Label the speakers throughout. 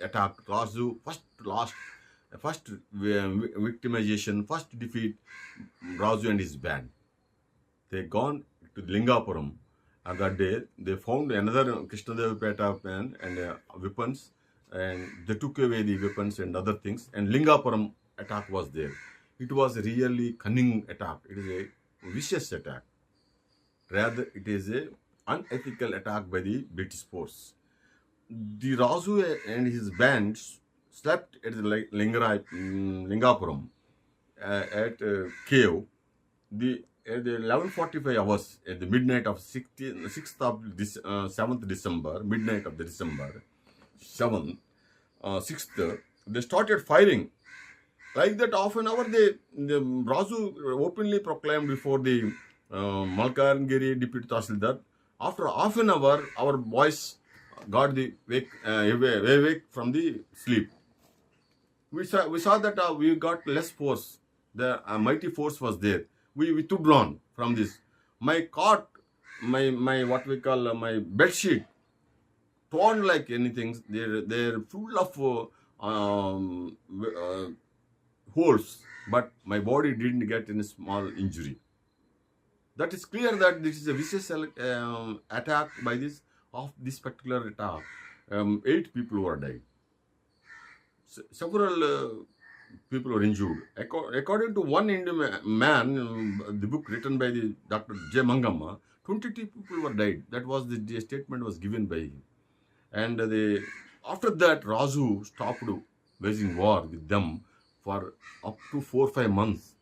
Speaker 1: attacked Razu, first lost, first victimization, first defeat Razu and his band. They gone to Lingapuram and that day they found another Krishnadevapeta man and uh, weapons and they took away the weapons and other things and Lingapuram attack was there. It was really cunning attack. It is a vicious attack. Rather, it is a unethical attack by the British force. The Razu and his band slept at the Li- Lingarai, mm, Lingapuram uh, at uh. The at the 11:45 hours at the midnight of 16, 6th of this, uh, 7th December, midnight of the December 7th, uh, 6th, they started firing. Like that, half an hour, they the Razu openly proclaimed before the uh, Malkarngiri deputy Tahsildar. After half an hour, our boys got the wake, uh, awake, from the sleep. We saw, we saw that uh, we got less force. The uh, mighty force was there. We, we took drawn from this. My cot, my my what we call uh, my bed sheet, torn like anything. They're they're full of uh, um, uh, holes, but my body didn't get any small injury. That is clear that this is a vicious um, attack by this of this particular attack. Um, eight people were died. Se- several uh, people were injured. Acco- According to one Indian man, um, the book written by the Dr. J. Mangama, 22 people were died. That was the, the statement was given by him. And uh, the after that, Razu stopped waging war with them for up to four or five months.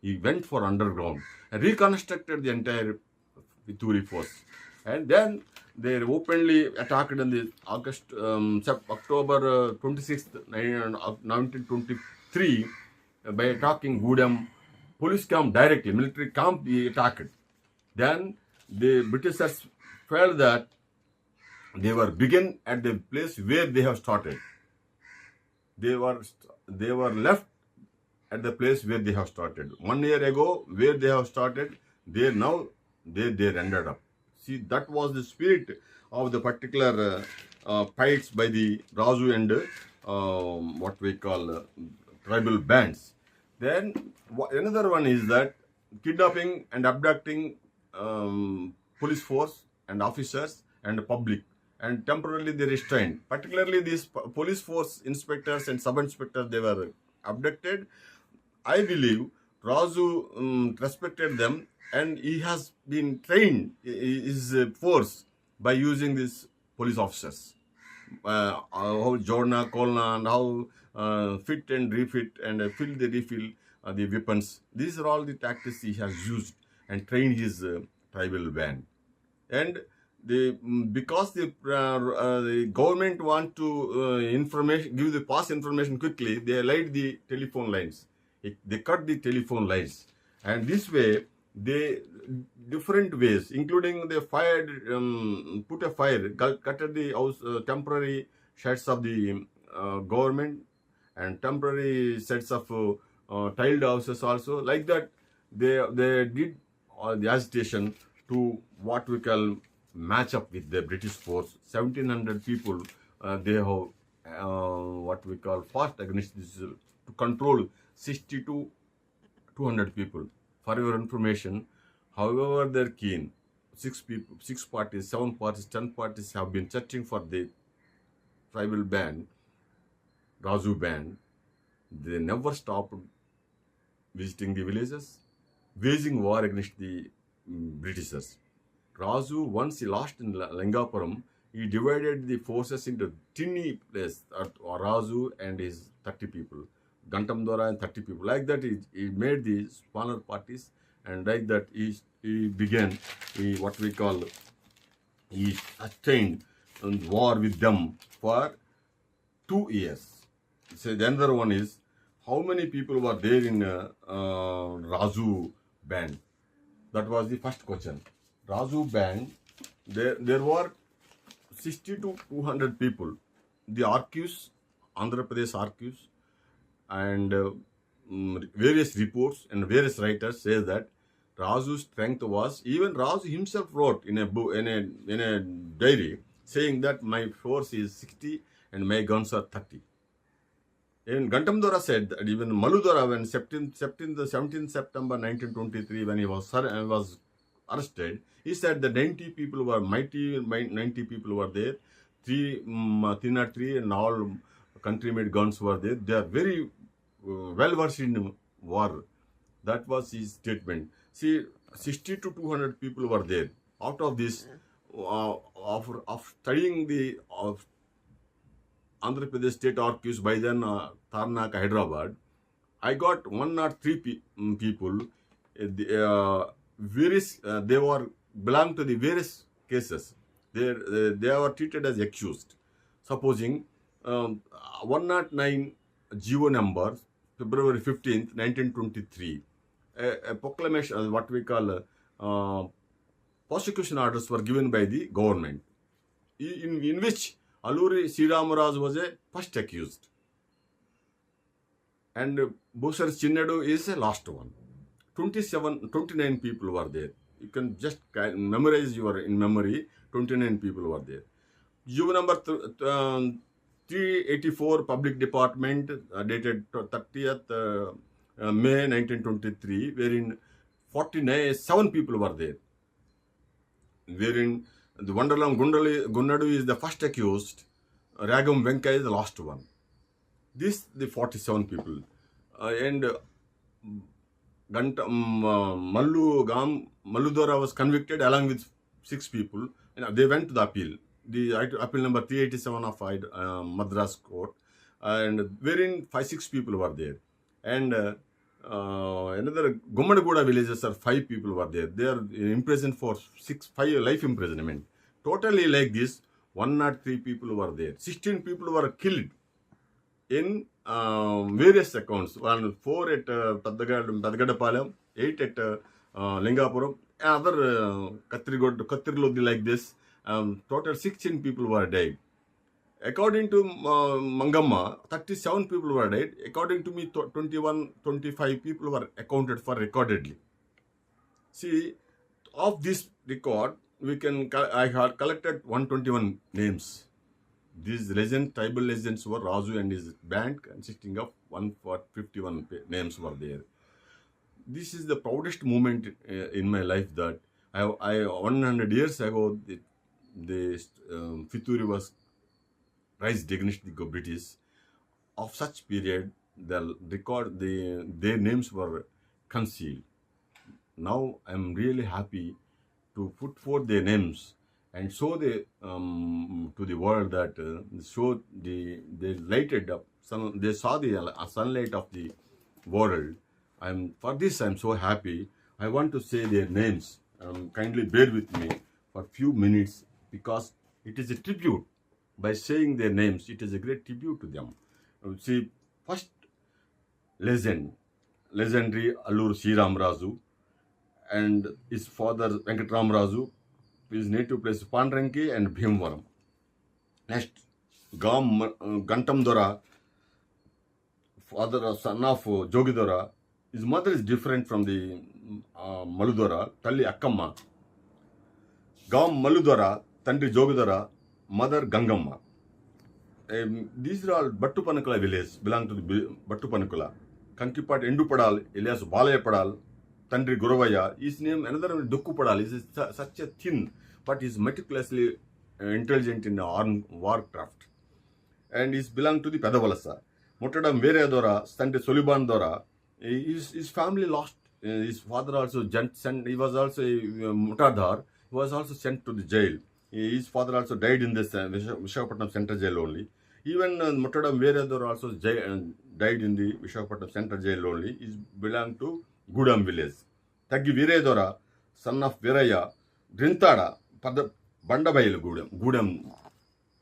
Speaker 1: He went for underground and reconstructed the entire Vituri force. And then they openly attacked in the August, um, October uh, 26th, 1923 uh, by attacking Gudam police camp directly, military camp he attacked. Then the Britishers felt that they were begin at the place where they have started. They were they were left at the place where they have started. One year ago, where they have started, they now they they ended up. See, that was the spirit of the particular uh, uh, fights by the Razu and um, what we call uh, tribal bands. Then another one is that kidnapping and abducting um, police force and officers and public and temporarily they restrained. Particularly these police force inspectors and sub inspectors they were abducted. I believe Razu um, respected them and he has been trained his uh, force by using these police officers. Uh, how Jorna, Kolna, and how uh, fit and refit and uh, fill the refill uh, the weapons. These are all the tactics he has used and trained his uh, tribal band. And the mm, because the uh, uh, the government want to uh, information give the pass information quickly, they light the telephone lines. It- they cut the telephone lines, and this way they different ways, including they fired um, put a fire, cut the house uh, temporary sheds of the uh, government and temporary sets of uh, uh, tiled houses also like that they they did uh, the agitation to what we call match up with the British force. 1700 people uh, they have uh, what we call fast against this to control 60 to 200 people. For your information, however they're keen, six people, six parties, seven parties, ten parties have been searching for the tribal band, Razu band. They never stopped visiting the villages, waging war against the mm, Britishers. Razu, once he lost in Langapuram, he divided the forces into tiny place, uh, Razu and his 30 people, Gantamdora and 30 people. Like that, he, he made these smaller parties, and like that, he, he began he, what we call, he sustained war with them for two years. So the another one is how many people were there in uh, uh, Razu band? That was the first question. Razu band, there there were 60 to 200 people. The archives, Andhra Pradesh archives, and uh, mm, various reports and various writers say that Razu's strength was even Razu himself wrote in a book in a in a diary saying that my force is 60 and my guns are 30. Even Gantam Dora said that even Maludora when 17th, 17th, 17th September 1923, when he was, uh, was arrested, he said that 90 people were mighty, 90 people were there, three, um, 303 and all country-made guns were there. They are very well versed in war. That was his statement. See, 60 to 200 people were there. Out of this, uh, of, of studying the of Andhra Pradesh state archives by then uh, Tarnak, Hyderabad, I got one or three pe- mm, people. uh, the, Uh, various uh, they were belong to the various cases. They they were treated as accused. Supposing um, 109 GO number, February 15th, 1923, a, a proclamation, uh, what we call uh, uh, prosecution orders were given by the government, in, in which Alluri Sriramuraj was a first accused. And Bhusar Chinnadu is the last one. 27, 29 people were there. You can just memorize your in memory. 29 people were there. Juve number th- th- um, 384 Public Department uh, dated t- 30th uh, uh, May 1923, wherein 49 seven people were there. Wherein the Wonderlam Gundali, Gunnadu is the first accused, Ragam Venka is the last one. This the 47 people, uh, and uh, Ganta, um, uh, Mallu Gam Malludora was convicted along with six people. And they went to the appeal. The appeal number 387 of uh, Madras court, and wherein five six people were there, and uh, uh, another Gumadaguda villages are five people were there. They are imprisoned for six five life imprisonment. Totally like this, one not three people were there. Sixteen people were killed in um, various accounts. One four at uh, Padagad- Padagadapalam, eight at uh, Lingapuram, other uh, Katrigod, Katrilodi like this. Um, total 16 people were dead. According to uh, Mangamma, 37 people were dead. According to me, 21, 25 people were accounted for recordedly. See, of this record, we can I had collected 121 names. These legend, tribal legends were Raju and his band consisting of 151 names were there. This is the proudest moment uh, in my life that I, I 100 years ago the um, Fituri was raised against the British. Of such period, the record the their names were concealed. Now I am really happy to put forth their names and show the um, to the world that uh, show the they lighted up sun, they saw the uh, sunlight of the world i'm for this i'm so happy i want to say their names um, kindly bear with me for few minutes because it is a tribute by saying their names it is a great tribute to them see first legend legendary allur Sriram Raju and his father Venkatram Raju, his native place Pandranki and Bhimvaram. Next, Gam uh, Gantam Dora, father son of Jogidora. His mother is different from the uh, Maludora, Talli Akkamma. Gam Maludora, Tandri Jogidora, mother Gangamma. Um, these are all Battupanakula village, belong to the Bi- Battupanakula. Kankipat Endupadal, alias Balayapadal, Tandri Guravaya. His name, another one, Dukkupadal, is su- such a thin, but is meticulously uh, intelligent in arm warcraft. And is belong to the Pedavalasa. Mutadam Veredora, Tandri Soliban Dora. His, his family lost. uh, his father also sent, sent, he was also a uh, Mutadhar. Is father also died in this Visakhapatnam centre jail only even Muttadam వేరే దూరం also జై died in the Visakhapatnam centre jail only is belong to Gudem village తగ్గి వీరేదొర son of Veeraiah గ్రింతాడ పద Bandabayalu Gudem Gudem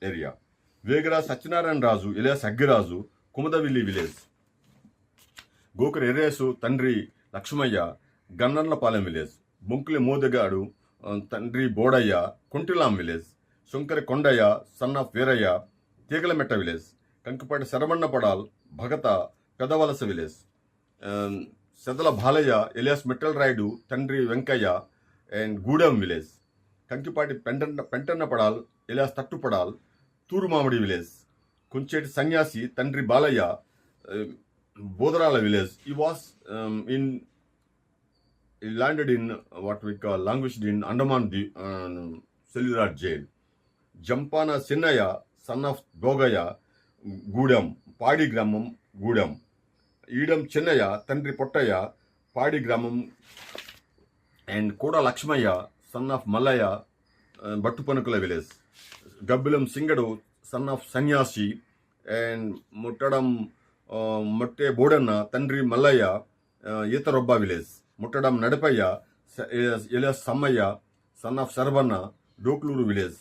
Speaker 1: area వేగరా Satyanarayana Raju ఇలా Saggiraju కుమదవిల్లి village Gokula ఎర్రేసు తండ్రి Lakshmaiah గన్నర్లపాలెం village Bonkuli Modagadu తండ్రి Bodaiah Kuntilam village. Shankari Kondaiah son of Veeraiah Teegalametta village. Kankipati Saravanapadal Bhagata Pedavalasa village. ఆ, Sedala Balayya alias Mittal Rayudu తండ్రి Venkaiah and Gudem village. Kankipati Pentanna Pentannapadal alias Tattupadal Turumamidi village. Kuncheti Sanyasi తండ్రి Balaiah Bodarala village. He was in he landed in what we call languished in Andaman um, cellular jail. Jampana Sinnaya, son of Gogaya, Gudam, Padi Gramam, Gudam. Idam Chennaya, Tandri Pottaya, Padi Gramam, and Koda Lakshmaya, son of Malaya, uh, Battupanakula village. Gabilam Singadu, son of Sanyasi, and Mutadam uh, Matte Bodana, Tandri Malaya, uh, Yetarobba village. Muttadam Nadipaiah స- alias Sammaiah son of Saravanna Doklooru village.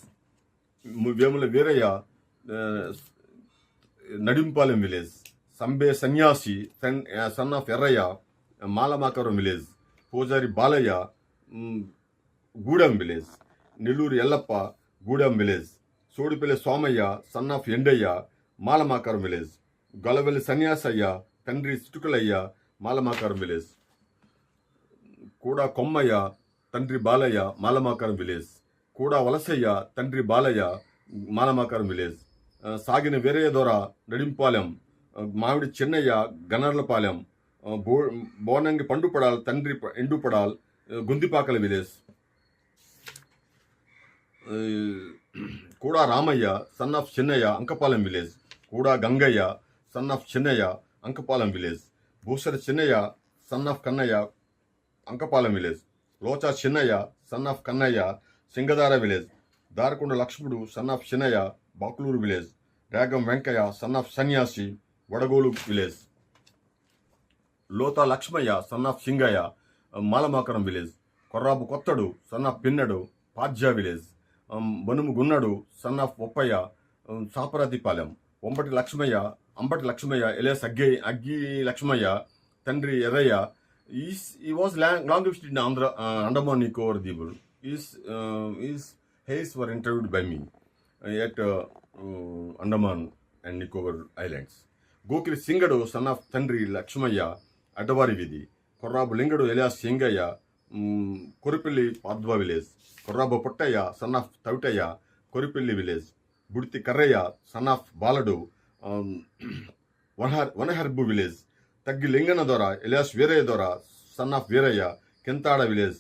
Speaker 1: Vemula Veeraiah Nadimpalem village. Sambe Sanyasi son son of Erraiah Malamakaram village. Pujari Balaiah Gudem village. Nellore Yellappa Gudem village. Sodipalli Somaiah son of Endaiah Malamakaram village. Golavelli Sanyasaiah తండ్రి Chitukalaiah మాలమాకారం village. కూడా కొమ్మయ్య తండ్రి Balayya మాలమాకరం village కూడా వలసయ్య తండ్రి Balayya మాలమాకరం village ఆ, సాగిన వీరయ్య దొర నడింపాలెం ఆ, మామిడి చిన్నయ్య గనర్లపాలెం ఆ, బో బోనంగి పండుపడాల్ తండ్రి ప- ఎండుపడాల్ ఆ, గుందిపాకల విలేజ్ ఆ, కూడా Ramayya son of Chinnayya Ankapalem village కూడా Gangayya son of Chinnayya Ankapalem village Bhusara Chinnayya son of Kannayya Ankapalem village Locha Chinnayya son of Kannayya Singadara village Darakonda Lakshmudu son of Chinnayya Bakuluru village Regam Venkayya son of Sanyasi Vadagolu village. Lotha Lakshmayya son of Singayya Malamakaram village. Korrabu Kothadu son of Pinnadu Pajya village. Banumu Gunnadu son of Oppayya Saparathipalem. Ombati Lakshmayya Ambati Lakshmayya alias Aggi Aggi Lakshmayya తండ్రి Errayya is he was long, longest in Andhra, uh, Andaman Nicobar Dibul. His, uh, his Hayes were interviewed by me at uh, uh, Andaman and Nicobar Islands. Gokiri Singadu son of తండ్రి లక్ష్మయ్య అడ్డవారి వీధి Korrabu Lingadu alias Singaiah Koripalli Padwa village Korrabu Pottaiah son of Tavitaiah Koripalli village Buditi Karraiah son of Baladu Vanahar Vanaharbu village తగ్గి Lingana Dora alias Veerayya Dora son of Veerayya Kentada village